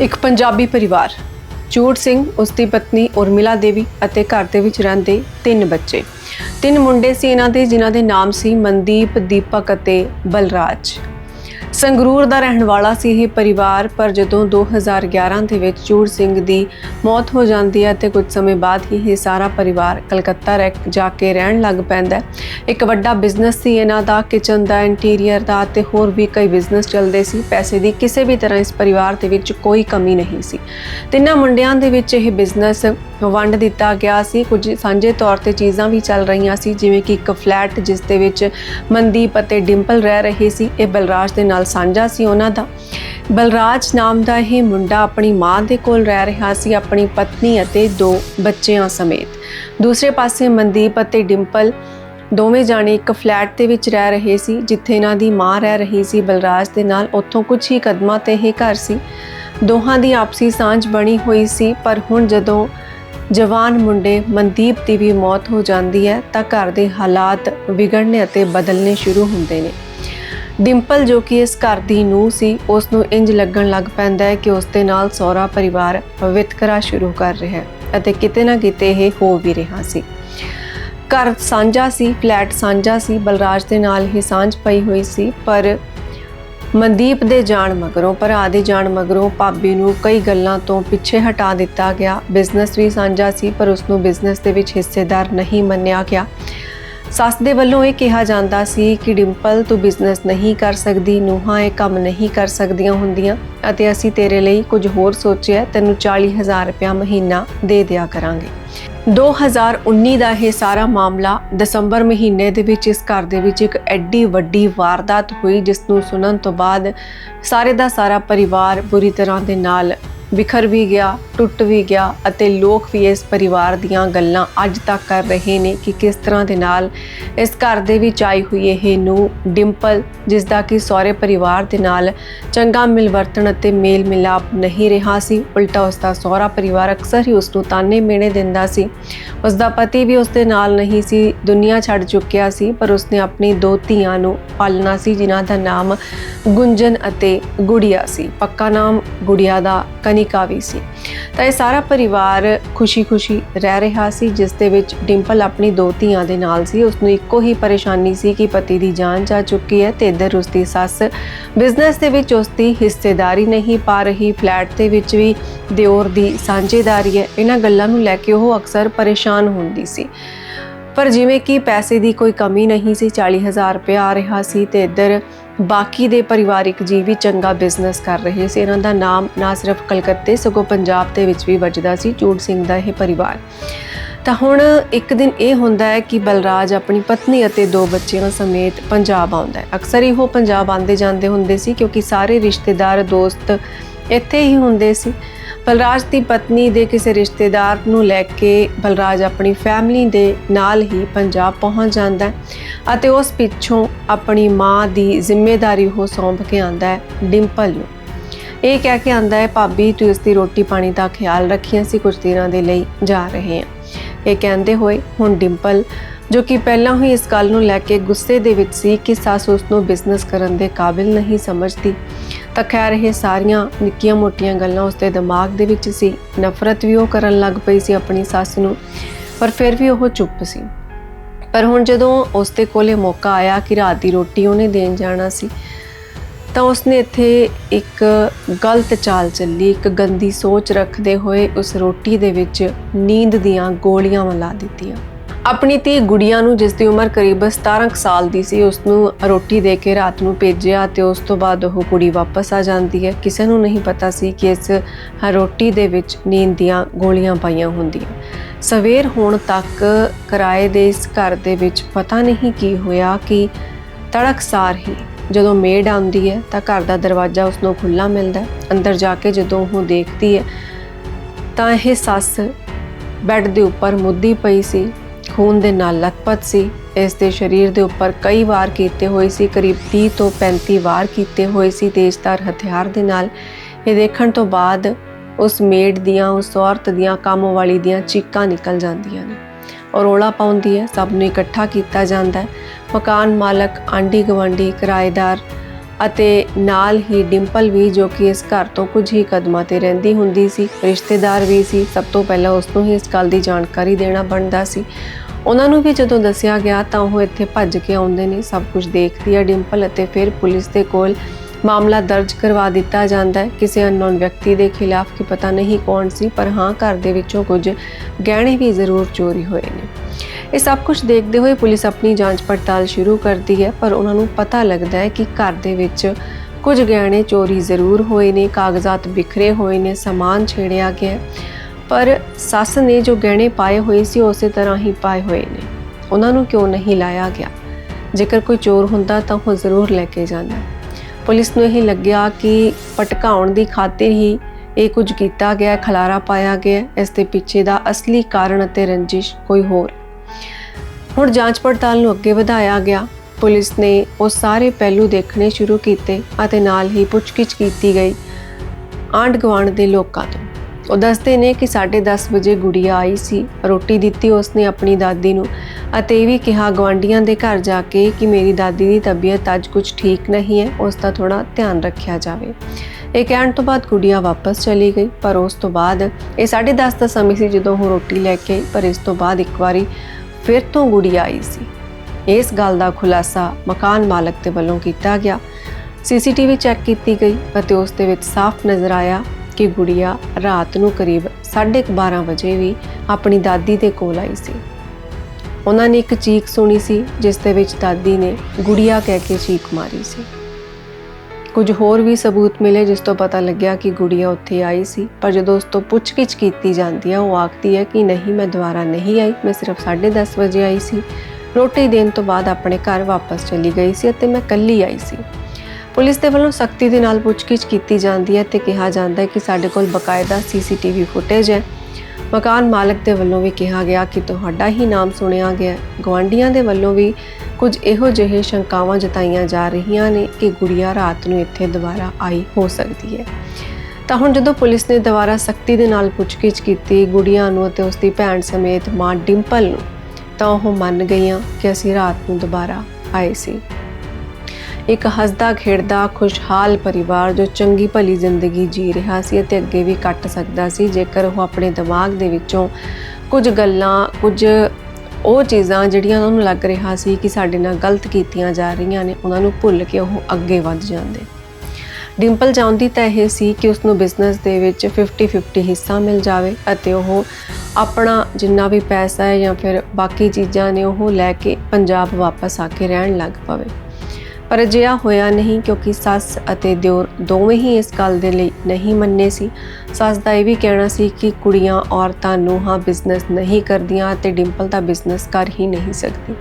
ਇੱਕ ਪੰਜਾਬੀ ਪਰਿਵਾਰ। ਚੂੜ ਸਿੰਘ ਉਸ ਦੀ ਪਤਨੀ ਉਰਮਿਲਾ ਦੇਵੀ ਅਤੇ ਘਰ ਦੇ ਵਿੱਚ ਰਹਿੰਦੇ ਤਿੰਨ ਬੱਚੇ। ਤਿੰਨ ਮੁੰਡੇ ਸੀ ਇਹਨਾਂ ਦੇ, ਜਿਨ੍ਹਾਂ ਦੇ ਨਾਮ ਸੀ ਮਨਦੀਪ, ਦੀਪਕ ਅਤੇ ਬਲਰਾਜ। ਸੰਗਰੂਰ ਦਾ ਰਹਿਣ ਵਾਲਾ ਸੀ ਇਹ ਪਰਿਵਾਰ, ਪਰ ਜਦੋਂ 2011 ਦੇ ਵਿੱਚ ਚੂੜ ਸਿੰਘ ਦੀ ਮੌਤ ਹੋ ਜਾਂਦੀ ਹੈ ਤੇ ਕੁਝ ਸਮੇਂ ਬਾਅਦ ਹੀ ਇਹ ਸਾਰਾ ਪਰਿਵਾਰ ਕਲਕੱਤਾ ਰਹਿ ਜਾ ਕੇ ਰਹਿਣ ਲੱਗ ਪੈਂਦਾ ਹੈ। ਇੱਕ ਵੱਡਾ ਬਿਜ਼ਨਸ ਸੀ ਇਹਨਾਂ ਦਾ ਕਿਚਨ ਦਾ ਇੰਟੀਰੀਅਰ ਦਾ ਤੇ ਹੋਰ ਵੀ ਕਈ ਬਿਜ਼ਨਸ ਚੱਲਦੇ ਸੀ। ਪੈਸੇ ਦੀ ਕਿਸੇ ਵੀ ਤਰ੍ਹਾਂ ਇਸ ਪਰਿਵਾਰ ਦੇ ਵਿੱਚ ਕੋਈ ਕਮੀ ਨਹੀਂ ਸੀ। ਤਿੰਨਾਂ ਮੁੰਡਿਆਂ ਦੇ ਵਿੱਚ ਇਹ ਬਿਜ਼ਨਸ ਵੰਡ ਦਿੱਤਾ ਗਿਆ ਸੀ। ਕੁਝ ਸਾਂਝੇ ਤੌਰ ਤੇ ਚੀਜ਼ਾਂ ਵੀ ਚੱਲ ਰਹੀਆਂ ਸੀ, ਜਿਵੇਂ ਕਿ ਇੱਕ ਫਲੈਟ ਜਿਸ ਦੇ ਵਿੱਚ ਮਨਦੀਪ ਅਤੇ ਡਿੰਪਲ ਰਹਿ ਰਹੇ ਸੀ। ਇਹ ਬਲਰਾਜ ਦੇ ਨਾਲ ਸਾਂਝਾ ਸੀ ਉਹਨਾਂ ਦਾ। ਬਲਰਾਜ ਨਾਮ ਦਾ ਇਹ ਮੁੰਡਾ ਆਪਣੀ ਮਾਂ ਦੇ ਕੋਲ ਰਹਿ ਰਿਹਾ ਸੀ, ਆਪਣੀ ਪਤਨੀ ਅਤੇ ਦੋ ਬੱਚਿਆਂ ਸਮੇਤ। ਦੂਸਰੇ ਪਾਸੇ ਮਨਦੀਪ ਅਤੇ ਡਿੰਪਲ ਦੋਵੇਂ ਜਾਣੇ ਇੱਕ ਫਲੈਟ ਦੇ ਵਿੱਚ ਰਹਿ ਰਹੇ ਸੀ, ਜਿੱਥੇ ਇਹਨਾਂ ਦੀ ਮਾਂ ਰਹਿ ਰਹੀ ਸੀ। ਬਲਰਾਜ ਦੇ ਨਾਲ ਉੱਥੋਂ ਕੁਝ ਹੀ ਕਦਮਾਂ ਤੇ ਇਹ ਘਰ ਸੀ। ਦੋਹਾਂ ਦੀ ਆਪਸੀ ਸਾਂਝ ਬਣੀ ਹੋਈ ਸੀ, ਪਰ ਹੁਣ ਜਦੋਂ ਜਵਾਨ ਮੁੰਡੇ ਮਨਦੀਪ ਦੀ ਵੀ ਮੌਤ ਹੋ ਜਾਂਦੀ ਹੈ, ਤਾਂ ਘਰ ਦੇ ਹਾਲਾਤ ਵਿਗੜਨੇ ਅਤੇ ਬਦਲਨੇ ਸ਼ੁਰੂ ਹੁੰਦੇ ਨੇ। ਡਿੰਪਲ ਜੋ ਕਿ ਇਸ ਘਰ ਦੀ ਨੂੰਹ ਸੀ, ਉਸ ਨੂੰ ਇੰਜ ਲੱਗਣ ਲੱਗ ਪੈਂਦਾ ਹੈ ਕਿ ਉਸ ਦੇ ਨਾਲ ਸਹੁਰਾ ਪਰਿਵਾਰ ਵਿਤਕਰਾ ਸ਼ੁਰੂ ਕਰ ਰਿਹਾ ਹੈ ਅਤੇ ਕਿਤੇ ਨਾ ਕਿਤੇ ਇਹ ਹੋ ਵੀ ਰਿਹਾ ਸੀ। ਘਰ ਸਾਂਝਾ ਸੀ, ਫਲੈਟ ਸਾਂਝਾ ਸੀ, ਬਲਰਾਜ ਦੇ ਨਾਲ ਹੀ ਸਾਂਝ ਪਈ ਹੋਈ ਸੀ, ਪਰ ਮਨਦੀਪ ਦੇ ਜਾਣ ਮਗਰੋਂ, ਭਰਾ ਦੇ ਜਾਣ ਮਗਰੋਂ ਭਾਬੀ ਨੂੰ ਕਈ ਗੱਲਾਂ ਤੋਂ ਪਿੱਛੇ ਹਟਾ ਦਿੱਤਾ ਗਿਆ। ਬਿਜ਼ਨਸ ਵੀ ਸਾਂਝਾ ਸੀ, ਪਰ ਉਸ ਨੂੰ ਬਿਜ਼ਨਸ ਦੇ ਵਿੱਚ ਹਿੱਸੇਦਾਰ ਨਹੀਂ ਮੰਨਿਆ ਗਿਆ। ਸੱਸ ਦੇ ਵੱਲੋਂ ਇਹ ਕਿਹਾ ਜਾਂਦਾ ਸੀ ਕਿ ਡਿੰਪਲ ਤੂੰ ਬਿਜ਼ਨਸ ਨਹੀਂ ਕਰ ਸਕਦੀ, ਨੂੰਹਾਂ ਇਹ ਕੰਮ ਨਹੀਂ ਕਰ ਸਕਦੀਆਂ ਹੁੰਦੀਆਂ ਅਤੇ ਅਸੀਂ ਤੇਰੇ ਲਈ ਕੁਝ ਹੋਰ ਸੋਚਿਆ, ਤੈਨੂੰ 40000 ਰੁਪਇਆ ਮਹੀਨਾ ਦੇ ਦਿਆ ਕਰਾਂਗੇ। 2019 ਦਾ ਇਹ ਸਾਰਾ ਮਾਮਲਾ ਦਸੰਬਰ ਮਹੀਨੇ ਦੇ ਵਿੱਚ ਇਸ ਘਰ ਦੇ ਵਿੱਚ ਇੱਕ ਐਡੀ ਵੱਡੀ ਵਾਰਦਾਤ ਹੋਈ ਜਿਸ ਨੂੰ ਸੁਣਨ ਤੋਂ ਬਾਅਦ ਸਾਰੇ ਦਾ ਸਾਰਾ ਪਰਿਵਾਰ ਬੁਰੀ ਤਰ੍ਹਾਂ ਦੇ ਨਾਲ ਵਿਖਰ ਵੀ ਗਿਆ, ਟੁੱਟ ਵੀ ਗਿਆ ਅਤੇ ਲੋਕ ਵੀ ਇਸ ਪਰਿਵਾਰ ਦੀਆਂ ਗੱਲਾਂ ਅੱਜ ਤੱਕ ਕਰ ਰਹੇ ਨੇ ਕਿ ਕਿਸ ਤਰ੍ਹਾਂ ਦੇ ਨਾਲ ਇਸ ਘਰ ਦੇ ਵਿੱਚ ਆਈ ਹੋਈ ਇਹ ਨੂੰ ਡਿੰਪਲ, ਜਿਸ ਦਾ ਕਿ ਸਹੁਰੇ ਪਰਿਵਾਰ ਦੇ ਨਾਲ ਚੰਗਾ ਮਿਲਵਰਤਨ ਅਤੇ ਮੇਲ ਮਿਲਾਪ ਨਹੀਂ ਰਿਹਾ ਸੀ, ਉਲਟਾ ਉਸ ਦਾ ਸਹੁਰਾ ਪਰਿਵਾਰ ਅਕਸਰ ਹੀ ਉਸ ਨੂੰ ਤਾਨੇ ਮੇਣੇ ਦਿੰਦਾ ਸੀ। ਉਸ ਦਾ ਪਤੀ ਵੀ ਉਸ ਦੇ ਨਾਲ ਨਹੀਂ ਸੀ, ਦੁਨੀਆ ਛੱਡ ਚੁੱਕਿਆ ਸੀ, ਪਰ ਉਸਨੇ ਆਪਣੀ ਦੋ ਧੀਆਂ ਨੂੰ ਪਾਲਣਾ ਸੀ, ਜਿਨ੍ਹਾਂ ਦਾ ਨਾਮ ਗੁੰਜਨ ਅਤੇ ਗੁੜੀਆ ਸੀ। ਪੱਕਾ ਨਾਮ ਗੁੜੀਆ ਦਾ ਕਨਿਕਾ ਵੀ ਸੀ। ਤਾਂ ਇਹ ਸਾਰਾ ਪਰਿਵਾਰ ਖੁਸ਼ੀ-ਖੁਸ਼ੀ ਰਹਿ ਰਿਹਾ ਸੀ, ਜਿਸ ਦੇ ਵਿੱਚ ਡਿੰਪਲ ਆਪਣੀ ਦੋ ਧੀਆਂ ਦੇ ਨਾਲ ਸੀ। ਉਸ ਨੂੰ ਇੱਕੋ ਹੀ ਪਰੇਸ਼ਾਨੀ ਸੀ ਕਿ ਪਤੀ ਦੀ ਜਾਨ ਜਾ ਚੁੱਕੀ ਹੈ ਤੇ ਇੱਧਰ ਉਸ ਦੀ ਸੱਸ ਬਿਜ਼ਨਸ ਦੇ ਵਿੱਚ ਉਸ ਦੀ ਹਿੱਸੇਦਾਰੀ ਨਹੀਂ ਪਾ ਰਹੀ, ਫਲੈਟ ਦੇ ਵਿੱਚ ਵੀ ਦਿਓਰ ਦੀ ਸਾਂਝੇਦਾਰੀ ਹੈ। ਇਹਨਾਂ ਗੱਲਾਂ ਨੂੰ ਲੈ ਕੇ ਉਹ ਅਕਸਰ ਪਰੇਸ਼ਾਨ ਹੁੰਦੀ ਸੀ। ਪਰ ਜਿਵੇਂ ਕਿ ਪੈਸੇ ਦੀ ਕੋਈ ਕਮੀ ਨਹੀਂ ਸੀ 40000 ਰੁਪਏ ਆ ਰਿਹਾ ਸੀ ਤੇ ਇੱਧਰ ਬਾਕੀ ਦੇ ਪਰਿਵਾਰਿਕ ਜੀ ਵੀ ਚੰਗਾ ਬਿਜ਼ਨਸ ਕਰ ਰਹੇ ਸੀ। ਇਹਨਾਂ ਦਾ ਨਾਮ ਨਾ ਸਿਰਫ ਕਲਕੱਤੇ, ਸਗੋਂ ਪੰਜਾਬ ਦੇ ਵਿੱਚ ਵੀ ਵੱਜਦਾ ਸੀ, ਚੂੜ ਸਿੰਘ ਦਾ ਇਹ ਪਰਿਵਾਰ। ਤਾਂ ਹੁਣ ਇੱਕ ਦਿਨ ਇਹ ਹੁੰਦਾ ਹੈ ਕਿ ਬਲਰਾਜ ਆਪਣੀ ਪਤਨੀ ਅਤੇ ਦੋ ਬੱਚਿਆਂ ਸਮੇਤ ਪੰਜਾਬ ਆਉਂਦਾ ਹੈ। ਅਕਸਰ ਹੀ ਉਹ ਪੰਜਾਬ ਆਉਂਦੇ ਜਾਂਦੇ ਹੁੰਦੇ ਸੀ ਕਿਉਂਕਿ ਸਾਰੇ ਰਿਸ਼ਤੇਦਾਰ, ਦੋਸਤ ਇੱਥੇ ਹੀ ਹੁੰਦੇ ਸੀ। ਬਲਰਾਜ ਦੀ ਪਤਨੀ ਦੇ ਕਿਸੇ ਰਿਸ਼ਤੇਦਾਰ ਨੂੰ ਲੈ ਕੇ ਬਲਰਾਜ ਆਪਣੀ ਫੈਮਿਲੀ ਦੇ ਨਾਲ ਹੀ ਪੰਜਾਬ ਪਹੁੰਚ ਜਾਂਦਾ ਹੈ ਅਤੇ ਉਸ ਪਿੱਛੋਂ ਆਪਣੀ ਮਾਂ ਦੀ ਜ਼ਿੰਮੇਵਾਰੀ ਉਹ ਸੌਂਪ ਕੇ ਆਂਦਾ ਹੈ ਡਿੰਪਲ ਨੂੰ। ਇਹ ਕਹਿ ਕੇ ਆਂਦਾ ਹੈ, ਭਾਬੀ, ਤੂੰ ਇਸ ਦੀ ਰੋਟੀ ਪਾਣੀ ਦਾ ਖਿਆਲ ਰੱਖੀ ਅਸੀਂ ਕੁਝ ਦਿਨਾਂ ਦੇ ਲਈ ਜਾ ਰਹੇ ਹਾਂ। ਇਹ ਕਹਿੰਦੇ ਹੋਏ ਹੁਣ ਡਿੰਪਲ, ਜੋ ਕਿ ਪਹਿਲਾਂ ਹੀ ਇਸ ਗੱਲ ਨੂੰ ਲੈ ਕੇ ਗੁੱਸੇ ਦੇ ਵਿੱਚ ਸੀ ਕਿ ਸੱਸ ਉਸ ਨੂੰ ਬਿਜ਼ਨਸ ਕਰਨ ਦੇ ਕਾਬਿਲ ਨਹੀਂ ਸਮਝਦੀ ਤਾਂ ਖੈਰ ਇਹ ਸਾਰੀਆਂ ਨਿੱਕੀਆਂ ਮੋਟੀਆਂ ਗੱਲਾਂ ਉਸਦੇ ਦਿਮਾਗ ਦੇ ਵਿੱਚ ਸੀ। ਨਫ਼ਰਤ ਵੀ ਉਹ ਕਰਨ ਲੱਗ ਪਈ ਸੀ ਆਪਣੀ ਸੱਸ ਨੂੰ, ਪਰ ਫਿਰ ਵੀ ਉਹ ਚੁੱਪ ਸੀ। ਪਰ ਹੁਣ ਜਦੋਂ ਉਸ ਦੇ ਕੋਲੇ ਮੌਕਾ ਆਇਆ ਕਿ ਰਾਤ ਦੀ ਰੋਟੀ ਉਹਨੇ ਦੇਣ ਜਾਣਾ ਸੀ, ਤਾਂ ਉਸਨੇ ਇੱਥੇ ਇੱਕ ਗਲਤ ਚਾਲ ਚੱਲੀ, ਇੱਕ ਗੰਦੀ ਸੋਚ ਰੱਖਦੇ ਹੋਏ ਉਸ ਰੋਟੀ ਦੇ ਵਿੱਚ ਨੀਂਦ ਦੀਆਂ ਗੋਲੀਆਂ ਮਿਲਾ ਦਿੱਤੀਆਂ। ਆਪਣੀ ਧੀ ਗੁੜੀਆਂ ਨੂੰ, ਜਿਸ ਦੀ ਉਮਰ ਕਰੀਬ 17 ਕੁ ਸਾਲ ਦੀ ਸੀ ਉਸ ਨੂੰ ਰੋਟੀ ਦੇ ਕੇ ਰਾਤ ਨੂੰ ਭੇਜਿਆ ਤੇ ਉਸ ਤੋਂ ਬਾਅਦ ਉਹ ਕੁੜੀ ਵਾਪਸ ਆ ਜਾਂਦੀ ਹੈ। ਕਿਸੇ ਨੂੰ ਨਹੀਂ ਪਤਾ ਸੀ ਕਿ ਇਸ ਰੋਟੀ ਦੇ ਵਿੱਚ ਨੀਂਦ ਦੀਆਂ ਗੋਲੀਆਂ ਪਾਈਆਂ ਹੁੰਦੀਆਂ। ਸਵੇਰ ਹੋਣ ਤੱਕ ਕਿਰਾਏ ਦੇ ਇਸ ਘਰ ਦੇ ਵਿੱਚ ਪਤਾ ਨਹੀਂ ਕੀ ਹੋਇਆ ਕਿ ਤੜਕਸਾਰ ਹੀ ਜਦੋਂ ਮੇਡ ਆਉਂਦੀ ਹੈ ਤਾਂ ਘਰ ਦਾ ਦਰਵਾਜ਼ਾ ਉਸ ਨੂੰ ਖੁੱਲਾ ਮਿਲਦਾ ਅੰਦਰ ਜਾ ਕੇ ਜਦੋਂ ਉਹ ਦੇਖਦੀ ਹੈ ਤਾਂ ਇਹ ਸੱਸ ਬੈੱਡ ਦੇ ਉੱਪਰ ਮੁੱਦੀ ਪਈ ਸੀ। ਖੂਨ ਦੇ ਨਾਲ ਲਤਪਤ ਸੀ। ਇਸ ਦੇ ਸਰੀਰ ਦੇ ਉੱਪਰ ਕਈ ਵਾਰ ਕੀਤੇ ਹੋਏ ਸੀ, ਕਰੀਬ 30 ਤੋਂ 35 ਵਾਰ ਕੀਤੇ ਹੋਏ ਸੀ ਤੇਜ਼ਧਾਰ ਹਥਿਆਰ ਦੇ ਨਾਲ। ਇਹ ਦੇਖਣ ਤੋਂ ਬਾਅਦ ਉਸ ਮੇਡ ਦੀਆਂ, ਉਸ ਔਰਤ ਦੀਆਂ, ਕੰਮ ਵਾਲੀ ਦੀਆਂ ਚੀਕਾਂ ਨਿਕਲ ਜਾਂਦੀਆਂ ਨੇ ਔਰ ਰੋਲਾ ਪਾਉਂਦੀ ਹੈ। ਸਭ ਨੂੰ ਇਕੱਠਾ ਕੀਤਾ ਜਾਂਦਾ ਹੈ। ਮਕਾਨ ਮਾਲਕ ਆਂਢੀ ਗਵਾਂਢੀ ਕਿਰਾਏਦਾਰ ਅਤੇ ਨਾਲ ਹੀ ਡਿੰਪਲ ਵੀ ਜੋ ਕਿ ਇਸ ਘਰ ਤੋਂ ਕੁਝ ਹੀ ਕਦਮਾਂ ਤੇ ਰਹਿੰਦੀ ਹੁੰਦੀ ਸੀ, ਰਿਸ਼ਤੇਦਾਰ ਵੀ ਸੀ, ਸਭ ਤੋਂ ਪਹਿਲਾਂ ਉਸ ਨੂੰ ਹੀ ਇਸ ਗੱਲ ਦੀ ਜਾਣਕਾਰੀ ਦੇਣਾ ਬਣਦਾ ਸੀ। ਉਹਨਾਂ ਨੂੰ ਵੀ ਜਦੋਂ ਦੱਸਿਆ ਗਿਆ ਤਾਂ ਉਹ ਇੱਥੇ ਭੱਜ ਕੇ ਆਉਂਦੇ ਨੇ, ਸਭ ਕੁਝ ਦੇਖਦੀ ਹੈ ਡਿੰਪਲ ਅਤੇ ਫਿਰ ਪੁਲਿਸ ਦੇ ਕੋਲ ਮਾਮਲਾ ਦਰਜ ਕਰਵਾ ਦਿੱਤਾ ਜਾਂਦਾ ਹੈ। ਕਿਸੇ ਅਨਨੋਨ ਵਿਅਕਤੀ ਦੇ ਖਿਲਾਫ ਕਿ ਪਤਾ ਨਹੀਂ ਕੌਣ ਸੀ, ਪਰ ਹਾਂ ਘਰ ਦੇ ਵਿੱਚੋਂ ਕੁਝ ਗਹਿਣੇ ਵੀ ਜ਼ਰੂਰ ਚੋਰੀ ਹੋਏ ਨੇ। ਇਹ ਸਭ ਕੁਝ ਦੇਖਦੇ ਹੋਏ ਪੁਲਿਸ ਆਪਣੀ ਜਾਂਚ ਪੜਤਾਲ ਸ਼ੁਰੂ ਕਰਦੀ ਹੈ, ਪਰ ਉਹਨਾਂ ਨੂੰ ਪਤਾ ਲੱਗਦਾ ਹੈ ਕਿ ਘਰ ਦੇ ਵਿੱਚ ਕੁਝ ਗਹਿਣੇ ਚੋਰੀ ਜ਼ਰੂਰ ਹੋਏ ਨੇ, ਕਾਗਜ਼ਾਤ ਬਿਖਰੇ ਹੋਏ ਨੇ, ਸਮਾਨ ਛੇੜਿਆ ਗਿਆ ਪਰ ਸੱਸ ਨੇ ਜੋ ਗਹਿਣੇ ਪਾਏ ਹੋਏ ਸੀ ਉਸੇ ਤਰ੍ਹਾਂ ਹੀ ਪਾਏ ਹੋਏ ਨੇ। ਉਹਨਾਂ ਨੂੰ ਕਿਉਂ ਨਹੀਂ ਲਾਇਆ ਗਿਆ? ਜੇਕਰ ਕੋਈ ਚੋਰ ਹੁੰਦਾ ਤਾਂ ਉਹ ਜ਼ਰੂਰ ਲੈ ਕੇ ਜਾਂਦਾ। ਪੁਲਿਸ ਨੂੰ ਇਹ ਲੱਗਿਆ ਕਿ ਭਟਕਾਉਣ ਦੀ ਖਾਤਰ ਹੀ ਇਹ ਕੁਝ ਕੀਤਾ ਗਿਆ, ਖਲਾਰਾ ਪਾਇਆ ਗਿਆ। ਇਸ ਦੇ ਪਿੱਛੇ ਦਾ ਅਸਲੀ ਕਾਰਨ ਅਤੇ ਰੰਜਿਸ਼ ਕੋਈ ਹੋਰ ਹੁਣ ਜਾਂਚ ਪੜਤਾਲ ਨੂੰ ਅੱਗੇ ਵਧਾਇਆ ਗਿਆ। ਪੁਲਿਸ ਨੇ ਉਹ ਸਾਰੇ ਪਹਿਲੂ ਦੇਖਣੇ ਸ਼ੁਰੂ ਕੀਤੇ ਅਤੇ ਨਾਲ ਹੀ ਪੁੱਛਗਿੱਛ ਕੀਤੀ ਗਈ ਆਂਢ ਗੁਆਂਢ ਦੇ ਲੋਕਾਂ ਤੋਂ। ਉਹ ਦੱਸਦੇ ਨੇ ਕਿ 10:30 ਵਜੇ ਗੁੜੀਆ ਆਈ ਸੀ, ਰੋਟੀ ਦਿੱਤੀ ਉਸਨੇ ਆਪਣੀ ਦਾਦੀ ਨੂੰ ਅਤੇ ਇਹ ਵੀ ਕਿਹਾ ਗਵਾਂਡੀਆਂ ਦੇ ਘਰ ਜਾ ਕੇ ਕਿ ਮੇਰੀ ਦਾਦੀ ਦੀ ਤਬੀਅਤ ਅੱਜ ਕੁਝ ਠੀਕ ਨਹੀਂ ਹੈ, ਉਸ ਦਾ ਥੋੜਾ ਧਿਆਨ ਰੱਖਿਆ ਜਾਵੇ। ਇਹ ਕਹਿਣ ਤੋਂ ਬਾਅਦ ਗੁੜੀਆ ਵਾਪਸ ਚਲੀ ਗਈ, ਪਰ ਉਸ ਤੋਂ ਬਾਅਦ ਇਹ 10:30 ਦਾ ਸਮੇਂ ਸੀ ਜਦੋਂ ਉਹ ਰੋਟੀ ਲੈ ਕੇ ਆਈ, ਪਰ ਇਸ ਤੋਂ ਬਾਅਦ ਇੱਕ ਵਾਰੀ ਫਿਰ ਤੋਂ ਗੁੜੀਆ ਆਈ ਸੀ। ਇਸ ਗੱਲ ਦਾ ਖੁਲਾਸਾ ਮਕਾਨ ਮਾਲਕ ਦੇ ਵੱਲੋਂ ਕੀਤਾ ਗਿਆ। ਸੀਸੀਟੀਵੀ ਚੈੱਕ ਕੀਤੀ ਗਈ ਅਤੇ ਉਸ ਦੇ ਵਿੱਚ ਸਾਫ਼ ਨਜ਼ਰ ਆਇਆ ਕਿ ਗੁੜੀਆ ਰਾਤ ਨੂੰ ਕਰੀਬ 12:30 ਵਜੇ ਵੀ ਆਪਣੀ ਦਾਦੀ ਦੇ ਕੋਲ ਆਈ ਸੀ। ਉਹਨਾਂ ਨੇ ਇੱਕ ਚੀਕ ਸੁਣੀ ਸੀ, ਜਿਸ ਦੇ ਵਿੱਚ ਦਾਦੀ ਨੇ ਗੁੜੀਆ ਕਹਿ ਕੇ ਚੀਕ ਮਾਰੀ ਸੀ। ਕੁਝ ਹੋਰ ਵੀ ਸਬੂਤ ਮਿਲੇ ਜਿਸ ਤੋਂ ਪਤਾ ਲੱਗਿਆ ਕਿ ਗੁੜੀਆ ਉੱਥੇ ਆਈ ਸੀ। ਪਰ ਜਦੋਂ ਉਸ ਤੋਂ ਪੁੱਛਗਿੱਛ ਕੀਤੀ ਜਾਂਦੀ ਹੈ ਉਹ ਆਖਦੀ ਹੈ ਕਿ ਨਹੀਂ, ਮੈਂ ਦੁਬਾਰਾ ਨਹੀਂ ਆਈ। ਮੈਂ ਸਿਰਫ 10:30 ਵਜੇ ਆਈ ਸੀ। ਰੋਟੀ ਦੇਣ ਤੋਂ ਬਾਅਦ ਆਪਣੇ ਘਰ ਵਾਪਸ ਚਲੀ ਗਈ ਸੀ ਅਤੇ ਮੈਂ ਇਕੱਲੀ ਆਈ ਸੀ। ਪੁਲਿਸ ਦੇ ਵੱਲੋਂ ਸਖਤੀ ਦੇ ਨਾਲ ਪੁੱਛਗਿੱਛ ਕੀਤੀ ਜਾਂਦੀ ਹੈ ਤੇ ਕਿਹਾ ਜਾਂਦਾ ਹੈ ਕਿ ਸਾਡੇ ਕੋਲ ਬਕਾਇਦਾ ਸੀਸੀਟੀਵੀ ਫੁਟੇਜ ਹੈ। ਮਕਾਨ ਮਾਲਕ ਦੇ ਵੱਲੋਂ ਵੀ ਕਿਹਾ ਗਿਆ ਕਿ ਤੁਹਾਡਾ ਹੀ ਨਾਮ ਸੁਣਿਆ ਗਿਆ। ਹੈ ਗਵਾਂਡੀਆਂ ਦੇ ਵੱਲੋਂ ਵੀ ਕੁਝ ਇਹੋ ਜਿਹੇ ਸ਼ੰਕਾਵਾਂ ਜਤਾਈਆਂ ਜਾ ਰਹੀਆਂ ਨੇ ਕਿ ਗੁੜੀਆ ਰਾਤ ਨੂੰ ਇੱਥੇ ਦੁਬਾਰਾ ਆਈ ਹੋ ਸਕਦੀ ਹੈ। ਤਾਂ ਹੁਣ ਜਦੋਂ ਪੁਲਿਸ ਨੇ ਦੁਬਾਰਾ ਸਖਤੀ ਦੇ ਨਾਲ ਪੁੱਛਗਿੱਛ ਕੀਤੀ ਗੁੜੀਆ ਨੂੰ ਅਤੇ ਉਸ ਦੀ ਭੈਣ ਸਮੇਤ ਮਾਂ ਡਿੰਪਲ ਨੂੰ, ਤਾਂ ਉਹ ਮੰਨ ਗਈਆਂ ਕਿ ਅਸੀਂ ਰਾਤ ਨੂੰ ਦੁਬਾਰਾ ਆਏ ਸੀ। ਇੱਕ ਹੱਸਦਾ, ਖੇਡਦਾ, ਖੁਸ਼ਹਾਲ ਪਰਿਵਾਰ ਜੋ ਚੰਗੀ ਭਲੀ ਜ਼ਿੰਦਗੀ ਜੀ ਰਿਹਾ ਸੀ ਅਤੇ ਅੱਗੇ ਵੀ ਕੱਟ ਸਕਦਾ ਸੀ, ਜੇਕਰ ਉਹ ਆਪਣੇ ਦਿਮਾਗ ਦੇ ਵਿੱਚੋਂ ਕੁਝ ਗੱਲਾਂ, ਕੁਝ ਉਹ ਚੀਜ਼ਾਂ ਜਿਹੜੀਆਂ ਉਹਨਾਂ ਨੂੰ ਲੱਗ ਰਿਹਾ ਸੀ ਕਿ ਸਾਡੇ ਨਾਲ ਗਲਤ ਕੀਤੀਆਂ ਜਾ ਰਹੀਆਂ ਨੇ, ਉਹਨਾਂ ਨੂੰ ਭੁੱਲ ਕੇ ਉਹ ਅੱਗੇ ਵੱਧ ਜਾਂਦੇ। ਡਿੰਪਲ ਚਾਹੁੰਦੀ ਤਾਂ ਇਹ ਸੀ ਕਿ ਉਸ ਨੂੰ ਬਿਜ਼ਨਸ ਦੇ ਵਿੱਚ 50-50 ਹਿੱਸਾ ਮਿਲ ਜਾਵੇ ਅਤੇ ਉਹ ਆਪਣਾ ਜਿੰਨਾ ਵੀ ਪੈਸਾ ਹੈ ਜਾਂ ਫਿਰ ਬਾਕੀ ਚੀਜ਼ਾਂ ਨੇ ਉਹ ਲੈ ਕੇ ਪੰਜਾਬ ਵਾਪਸ ਆ ਕੇ ਰਹਿਣ ਲੱਗ ਪਵੇ। ਪਰ ਅਜਿਹਾ ਹੋਇਆ ਨਹੀਂ ਕਿਉਂਕਿ ਸੱਸ ਅਤੇ ਦਿਓਰ ਦੋਵੇਂ ਹੀ ਇਸ ਗੱਲ ਦੇ ਲਈ ਨਹੀਂ ਮੰਨੇ ਸੀ। ਸੱਸ ਦਾ ਇਹ ਵੀ ਕਹਿਣਾ ਸੀ ਕਿ ਕੁੜੀਆਂ ਔਰਤਾਂ ਨੂੰ ਹਾਂ ਬਿਜ਼ਨਸ ਨਹੀਂ ਕਰਦੀਆਂ ਤੇ ਡਿੰਪਲ ਤਾਂ ਬਿਜ਼ਨਸ ਕਰ ਹੀ ਨਹੀਂ ਸਕਦੀ।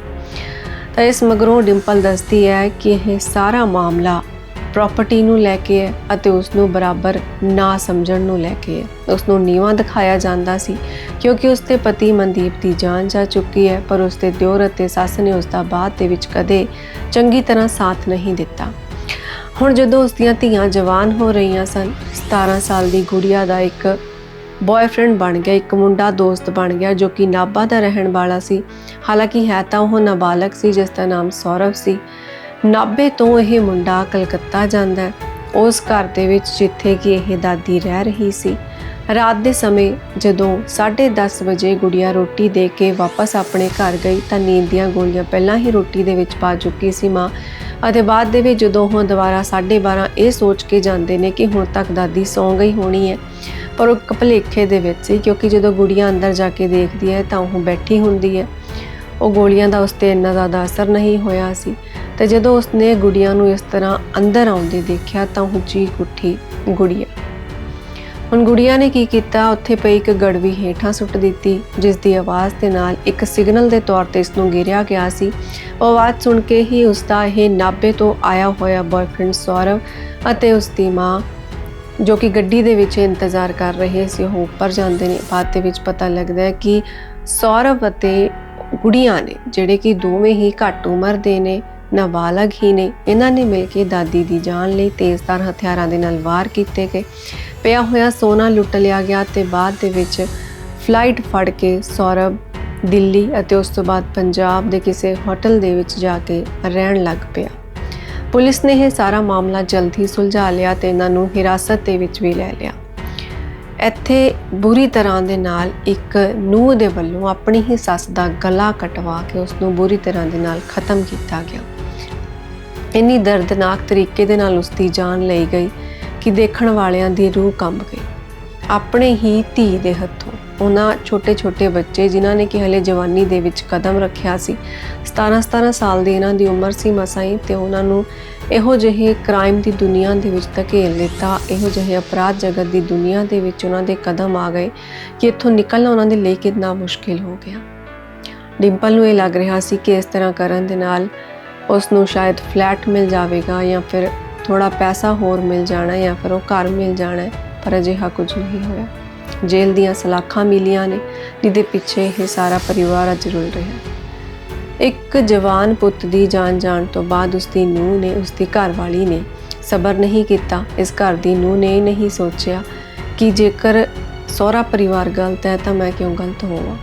ਤਾਂ ਇਸ ਮਗਰੋਂ ਡਿੰਪਲ ਦੱਸਦੀ ਹੈ ਕਿ ਇਹ ਸਾਰਾ ਮਾਮਲਾ ਪ੍ਰਾਪਰਟੀ ਨੂੰ ਲੈ ਕੇ ਹੈ ਅਤੇ ਉਸ ਨੂੰ ਬਰਾਬਰ ਨਾ ਸਮਝਣ ਨੂੰ ਲੈ ਕੇ ਹੈ। ਉਸ ਨੂੰ ਨੀਵਾਂ ਦਿਖਾਇਆ ਜਾਂਦਾ ਸੀ ਕਿਉਂਕਿ ਉਸ ਦੇ ਪਤੀ ਮਨਦੀਪ ਦੀ ਜਾਨ ਜਾ ਚੁੱਕੀ ਹੈ, ਪਰ ਉਸ ਦੇ ਦਿਓਰ ਅਤੇ ਸੱਸ ਨੇ ਉਸ ਦਾ ਬਾਅਦ ਦੇ ਵਿੱਚ ਕਦੇ ਚੰਗੀ ਤਰ੍ਹਾਂ ਸਾਥ ਨਹੀਂ ਦਿੱਤਾ। ਹੁਣ ਜਦੋਂ ਉਸ ਦੀਆਂ ਧੀਆਂ ਜਵਾਨ ਹੋ ਰਹੀਆਂ ਸਨ 17 ਸਾਲ ਦੀ ਗੁੜੀਆ ਦਾ ਇੱਕ ਬॉयਫ੍ਰੈਂਡ ਬਣ ਗਿਆ, ਇੱਕ ਮੁੰਡਾ ਦੋਸਤ ਬਣ ਗਿਆ ਜੋ ਕਿ ਨਾਭਾ ਦਾ ਰਹਿਣ ਵਾਲਾ ਸੀ। ਹਾਲਾਂਕਿ ਹੈ ਤਾਂ ਉਹ ਨਾਬਾਲਗ ਸੀ ਜਿਸ ਦਾ ਨਾਮ ਸੌਰਵ ਸੀ। ਨਾਭੇ ਤੋਂ ਇਹ ਮੁੰਡਾ ਕਲਕੱਤਾ ਜਾਂਦਾ ਹੈ। ਉਸ ਘਰ ਦੇ ਵਿੱਚ ਜਿੱਥੇ ਕਿ ਇਹ ਦਾਦੀ ਰਹਿ ਰਹੀ ਸੀ। ਰਾਤ ਦੇ ਸਮੇਂ ਜਦੋਂ 10:30 ਵਜੇ ਗੁੜੀਆ ਰੋਟੀ ਦੇ ਕੇ ਵਾਪਸ ਆਪਣੇ ਘਰ ਗਈ ਤਾਂ ਨੀਂਦ ਦੀਆਂ ਗੋਲੀਆਂ ਪਹਿਲਾਂ ਹੀ ਰੋਟੀ ਦੇ ਵਿੱਚ ਪਾ ਚੁੱਕੀ ਸੀ ਮਾਂ। ਅਤੇ ਬਾਅਦ ਦੇ ਵਿੱਚ ਜਦੋਂ ਉਹ ਦੁਬਾਰਾ 12:30 ਇਹ ਸੋਚ ਕੇ ਜਾਂਦੇ ਨੇ ਕਿ ਹੁਣ ਤੱਕ ਦਾਦੀ ਸੌਂ ਗਈ ਹੋਣੀ ਹੈ। ਪਰ ਉਹ ਇੱਕ ਭੁਲੇਖੇ ਦੇ ਵਿੱਚ ਸੀ ਕਿਉਂਕਿ ਜਦੋਂ ਗੁੜੀਆ ਅੰਦਰ ਜਾ ਕੇ ਦੇਖਦੀ ਹੈ ਤਾਂ ਉਹ ਬੈਠੀ ਹੁੰਦੀ ਹੈ। ਉਹ ਗੋਲੀਆਂ ਦਾ ਉਸ ਤੇ ਇੰਨਾ ਜ਼ਿਆਦਾ ਅਸਰ ਨਹੀਂ ਹੋਇਆ ਸੀ। ਤੇ ਜਦੋਂ ਉਸਨੇ ਗੁੜੀਆ ਨੂੰ ਇਸ ਤਰ੍ਹਾਂ ਅੰਦਰ ਆਉਂਦੇ ਦੇਖਿਆ ਤਾਂ ਉਹ ਚੀਕ ਉੱਠੀ ਗੁੜੀਆ। ਹੁਣ ਗੁੜੀਆ ਨੇ ਕੀ ਕੀਤਾ? ਉੱਥੇ ਪਈ ਇੱਕ ਗੜਵੀ ਹੇਠਾਂ ਸੁੱਟ ਦਿੱਤੀ, ਜਿਸ ਦੀ ਆਵਾਜ਼ ਦੇ ਨਾਲ ਇੱਕ ਸਿਗਨਲ ਦੇ ਤੌਰ ਤੇ ਇਸ ਨੂੰ ਗਿਰਿਆ ਗਿਆ ਸੀ। ਉਹ ਆਵਾਜ਼ ਸੁਣ ਕੇ ਹੀ ਉਸ ਦਾ ਇਹ ਨਾਭੇ ਤੋਂ ਆਇਆ ਹੋਇਆ ਬॉयਫ੍ਰੈਂਡ ਸੌਰਵ ਅਤੇ ਉਸ ਦੀ ਮਾਂ, ਜੋ ਕਿ ਗੱਡੀ ਦੇ ਵਿੱਚ ਇੰਤਜ਼ਾਰ ਕਰ ਰਹੇ ਸੀ, ਉਹ ਉੱਪਰ ਜਾਂਦੇ ਨੇ। ਬਾਅਦ ਦੇ ਵਿੱਚ ਪਤਾ ਲੱਗਦਾ ਹੈ ਕਿ ਸੌਰਵ ਅਤੇ ਗੁੜੀਆਂ ਨੇ, ਜਿਹੜੇ ਕਿ ਦੋਵੇਂ ਹੀ ਘੱਟ ਉਮਰ ਦੇ ਨੇ ਨਾਬਾਲਗ ਹੀ ਨੇ। ਇਹਨਾਂ ਨੇ ਮਿਲ ਕੇ ਦਾਦੀ ਦੀ ਜਾਨ ਲਈ ਤੇਜ਼ਧਾਰ ਹਥਿਆਰਾਂ ਦੇ ਨਾਲ ਵਾਰ ਕੀਤੇ ਗਏ। ਪਿਆ ਹੋਇਆ ਸੋਨਾ ਲੁੱਟ ਲਿਆ ਗਿਆ ਤੇ ਬਾਅਦ ਦੇ ਵਿੱਚ ਫਲਾਈਟ ਫੜ ਕੇ ਸੌਰਭ ਦਿੱਲੀ ਅਤੇ ਉਸ ਤੋਂ ਬਾਅਦ ਪੰਜਾਬ ਦੇ ਕਿਸੇ ਹੋਟਲ ਦੇ ਵਿੱਚ ਜਾ ਕੇ ਰਹਿਣ ਲੱਗ ਪਿਆ। ਪੁਲਿਸ ਨੇ ਇਹ ਸਾਰਾ ਮਾਮਲਾ ਜਲਦ ਹੀ ਸੁਲਝਾ ਲਿਆ ਤੇ ਇਹਨਾਂ ਨੂੰ ਹਿਰਾਸਤ ਦੇ ਵਿੱਚ ਵੀ ਲੈ ਲਿਆ। ਇੱਥੇ ਬੁਰੀ ਤਰ੍ਹਾਂ ਦੇ ਨਾਲ ਇੱਕ ਨੂੰਹ ਦੇ ਵੱਲੋਂ ਆਪਣੀ ਹੀ ਸੱਸ ਦਾ ਗਲਾ ਕਟਵਾ ਕੇ ਉਸ ਨੂੰ ਬੁਰੀ ਤਰ੍ਹਾਂ ਦੇ ਨਾਲ ਖਤਮ ਕੀਤਾ ਗਿਆ। ਇੰਨੀ ਦਰਦਨਾਕ ਤਰੀਕੇ ਦੇ ਨਾਲ ਉਸ ਦੀ ਜਾਨ ਲਈ ਗਈ ਕਿ ਦੇਖਣ ਵਾਲਿਆਂ ਦੀ ਰੂਹ ਕੰਬ ਗਈ। ਆਪਣੇ ਹੀ ਧੀ ਦੇ ਹੱਥੋਂ ਉਹਨਾਂ ਛੋਟੇ-ਛੋਟੇ ਬੱਚੇ, ਜਿਨ੍ਹਾਂ ਨੇ ਕਿ ਹਲੇ ਜਵਾਨੀ ਦੇ ਵਿੱਚ ਕਦਮ ਰੱਖਿਆ ਸੀ 17-17 ਸਾਲ ਦੀ ਇਹਨਾਂ ਦੀ ਉਮਰ ਸੀ ਮਸਾਈ ਹੀ ਤੇ ਉਹਨਾਂ ਨੂੰ ਇਹੋ ਜਿਹੇ ਕ੍ਰਾਈਮ ਦੀ ਦੁਨੀਆ ਦੇ ਵਿੱਚ ਧਕੇਲ ਦਿੱਤਾ, ਇਹੋ ਜਿਹੇ ਅਪਰਾਧ ਜਗਤ ਦੀ ਦੁਨੀਆ ਦੇ ਵਿੱਚ ਉਹਨਾਂ ਦੇ ਕਦਮ ਆ ਗਏ ਕਿ ਇੱਥੋਂ ਨਿਕਲਣਾ ਉਹਨਾਂ ਦੇ ਲਈ ਕਿੰਨਾ ਮੁਸ਼ਕਿਲ ਹੋ ਗਿਆ। ਡਿੰਪਲ ਨੂੰ ਇਹ ਲੱਗ ਰਿਹਾ ਸੀ ਕਿ ਇਸ ਤਰ੍ਹਾਂ ਕਰਨ ਦੇ ਨਾਲ ਉਸ ਨੂੰ ਸ਼ਾਇਦ ਫਲੈਟ ਮਿਲ ਜਾਵੇਗਾ ਜਾਂ ਫਿਰ ਥੋੜਾ ਪੈਸਾ ਹੋਰ ਮਿਲ ਜਾਣਾ ਜਾਂ ਫਿਰ ਉਹ ਘਰ ਮਿਲ ਜਾਣਾ ਪਰ ਅਜਿਹਾ ਕੁਝ ਨਹੀਂ ਹੋਇਆ। ਜੇਲ੍ਹ ਦੀਆਂ ਸਲਾਖਾਂ ਮਿਲੀਆਂ ਨੇ, ਜਿਹਦੇ ਪਿੱਛੇ ਇਹ ਸਾਰਾ ਪਰਿਵਾਰ ਅੱਜ ਰੁਲ ਰਿਹਾ ਹੈ। ਇੱਕ ਜਵਾਨ ਪੁੱਤ ਦੀ ਜਾਨ ਜਾਣ ਤੋਂ ਬਾਅਦ ਉਸ ਦੀ ਨੂੰਹ ਨੇ ਉਸ ਦੀ ਘਰਵਾਲੀ ਨੇ ਸਬਰ ਨਹੀਂ ਕੀਤਾ। ਇਸ ਘਰ ਦੀ ਨੂੰਹ ਨੇ ਇਹ ਨਹੀਂ ਸੋਚਿਆ ਕਿ ਜੇਕਰ ਸਹੁਰਾ ਪਰਿਵਾਰ ਗਲਤ ਹੈ ਤਾਂ ਮੈਂ ਕਿਉਂ ਗਲਤ ਹੋਵਾਂ?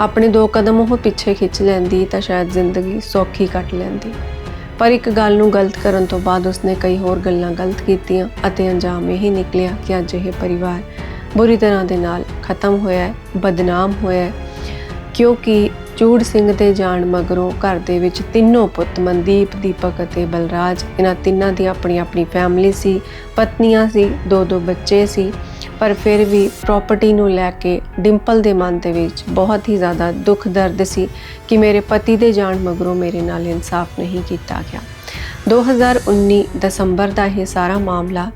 ਆਪਣੇ ਦੋ ਕਦਮ ਉਹ ਪਿੱਛੇ ਖਿੱਚ ਲੈਂਦੀ ਤਾਂ ਸ਼ਾਇਦ ਜ਼ਿੰਦਗੀ ਸੌਖੀ ਕੱਟ ਲੈਂਦੀ। ਪਰ ਇੱਕ ਗੱਲ ਨੂੰ ਗਲਤ ਕਰਨ ਤੋਂ ਬਾਅਦ ਉਸਨੇ ਕਈ ਹੋਰ ਗੱਲਾਂ ਗਲਤ ਕੀਤੀਆਂ ਅਤੇ ਅੰਜਾਮ ਇਹ ਨਿਕਲਿਆ ਕਿ ਅੱਜ ਇਹ ਪਰਿਵਾਰ ਬੁਰੀ ਤਰ੍ਹਾਂ ਦੇ ਨਾਲ ਖਤਮ ਹੋਇਆ ਹੈ, ਬਦਨਾਮ ਹੋਇਆ ਹੈ। ਕਿਉਂਕਿ ਚੂੜ ਸਿੰਘ ਦੇ ਜਾਣ ਮਗਰੋਂ ਘਰ ਦੇ ਵਿੱਚ ਤਿੰਨੋਂ ਪੁੱਤ ਮਨਦੀਪ, ਦੀਪਕ ਅਤੇ ਬਲਰਾਜ, ਇਹਨਾਂ ਤਿੰਨਾਂ ਦੀ ਆਪਣੀ ਆਪਣੀ ਫੈਮਿਲੀ ਸੀ, ਪਤਨੀਆਂ ਸੀ ਦੋ ਦੋ ਬੱਚੇ ਸੀ। ਪਰ ਫਿਰ ਵੀ ਪ੍ਰਾਪਰਟੀ ਨੂੰ ਲੈ ਕੇ ਡਿੰਪਲ ਦੇ ਮਨ ਦੇ ਵਿੱਚ ਬਹੁਤ ਹੀ ਜ਼ਿਆਦਾ ਦੁੱਖ ਦਰਦ ਸੀ ਕਿ ਮੇਰੇ ਪਤੀ ਦੇ ਜਾਣ ਮਗਰੋਂ ਮੇਰੇ ਨਾਲ ਇਨਸਾਫ ਨਹੀਂ ਕੀਤਾ ਗਿਆ। 2019 ਦਸੰਬਰ ਦਾ ਇਹ ਸਾਰਾ ਮਾਮਲਾ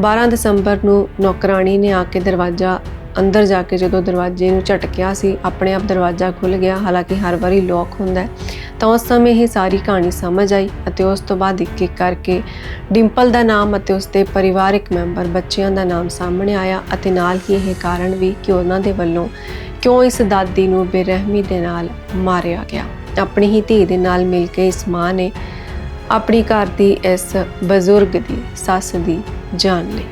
12 ਦਸੰਬਰ ਨੂੰ ਨੌਕਰਾਣੀ ਨੇ ਆ ਕੇ ਦਰਵਾਜ਼ਾ ਅੰਦਰ ਜਾ ਕੇ ਜਦੋਂ ਦਰਵਾਜ਼ੇ ਨੂੰ ਝਟਕਿਆ ਸੀ, ਆਪਣੇ ਆਪ ਦਰਵਾਜ਼ਾ ਖੁੱਲ ਗਿਆ। ਹਾਲਾਂਕਿ ਹਰ ਵਾਰੀ ਲੋਕ ਹੁੰਦਾ ਹੈ। ਤਾਂ ਉਸ ਸਮੇਂ ਇਹ ਸਾਰੀ ਕਹਾਣੀ ਸਮਝ ਆਈ ਅਤੇ ਉਸ ਤੋਂ ਬਾਅਦ ਇੱਕ ਇੱਕ ਕਰਕੇ ਡਿੰਪਲ ਦਾ ਨਾਮ ਅਤੇ ਉਸ ਦੇ ਪਰਿਵਾਰਕ ਮੈਂਬਰ ਬੱਚਿਆਂ ਦਾ ਨਾਮ ਸਾਹਮਣੇ ਆਇਆ ਅਤੇ ਨਾਲ ਹੀ ਇਹ ਕਾਰਨ ਵੀ ਕਿ ਉਹਨਾਂ ਦੇ ਵੱਲੋਂ ਕਿਉਂ ਇਸ ਦਾਦੀ ਨੂੰ ਬੇਰਹਿਮੀ ਦੇ ਨਾਲ ਮਾਰਿਆ ਗਿਆ। ਆਪਣੀ ਹੀ ਧੀ ਦੇ ਨਾਲ ਮਿਲ ਕੇ ਇਸ ਮਾਂ ਨੇ ਆਪਣੀ ਘਰ ਦੀ ਇਸ ਬਜ਼ੁਰਗ ਦੀ ਸੱਸ ਦੀ ਜਾਨ ਲਈ